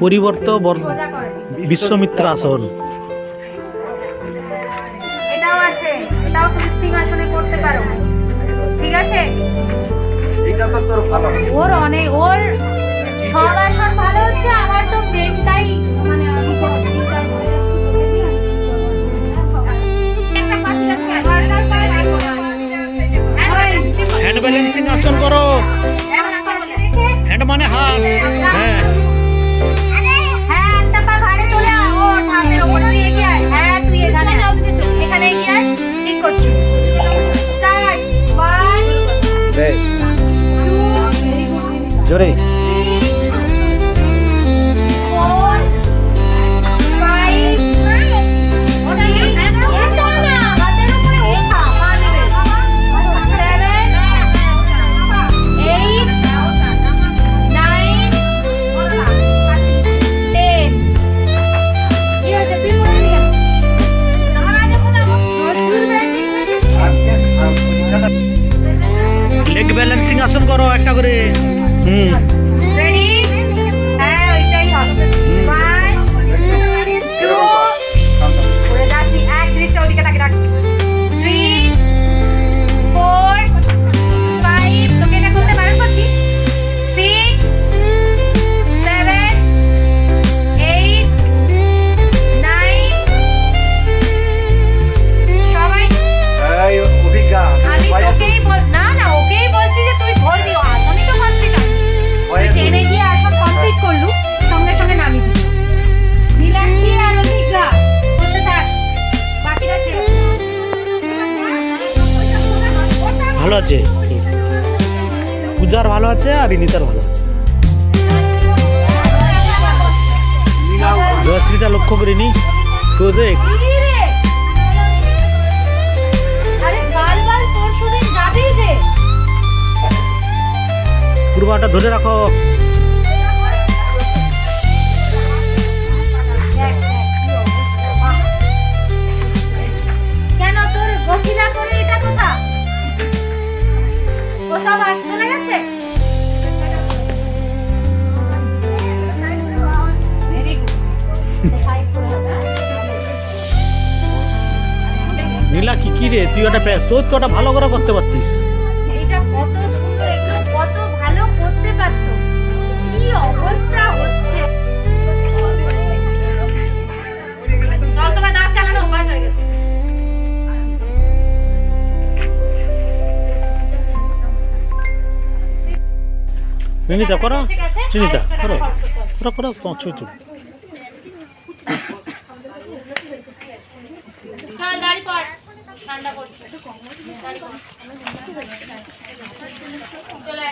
পরিবর্ত বর- সোজা করে বিশ্বমিত্রাসন এটাও আছে এটাও টুইস্টিং আসনে করতে পারো। ঠিক আছে? এটা তো তোর ভালো ওর অনেক ওর সব আসন ভালো হচ্ছে আমার তো ব্রেনটাই মানে আমি তো চিন্তা করে একটা পাঁচ লাখ টাকা। ওই, হ্যান্ড ব্যালেন্সিং আসন করো হ্যান্ড মানে হাত। হ্যাঁ, লেগ ব্যালেন্সিং আসন করো একটা করে। 嗯。ভালো আছে। পূজার ভালো আছে আর ইনিতার ভালো জয়শ্রীটা লক্ষ্য করিনি তো দেখ কি রে? আরে কাল বাল পরশুদিন যাবি যে। পূর্বাটা ধরে রাখো। নীলা কি কি রে? তুই ওটা তোর তো ওটা ভালো করে করতে পারতিস। এইটা কত সুন্দর এগুলো কত ভালো করতে পারতো। কি অবস্থা হচ্ছে। সব দাঁত চালানো অভ্যাস হয়ে গেছে। করো। করো। করো করো তোমার ছুঁই চল দাঁড়ি পড় ঠান্ডা পড়ছে চলে।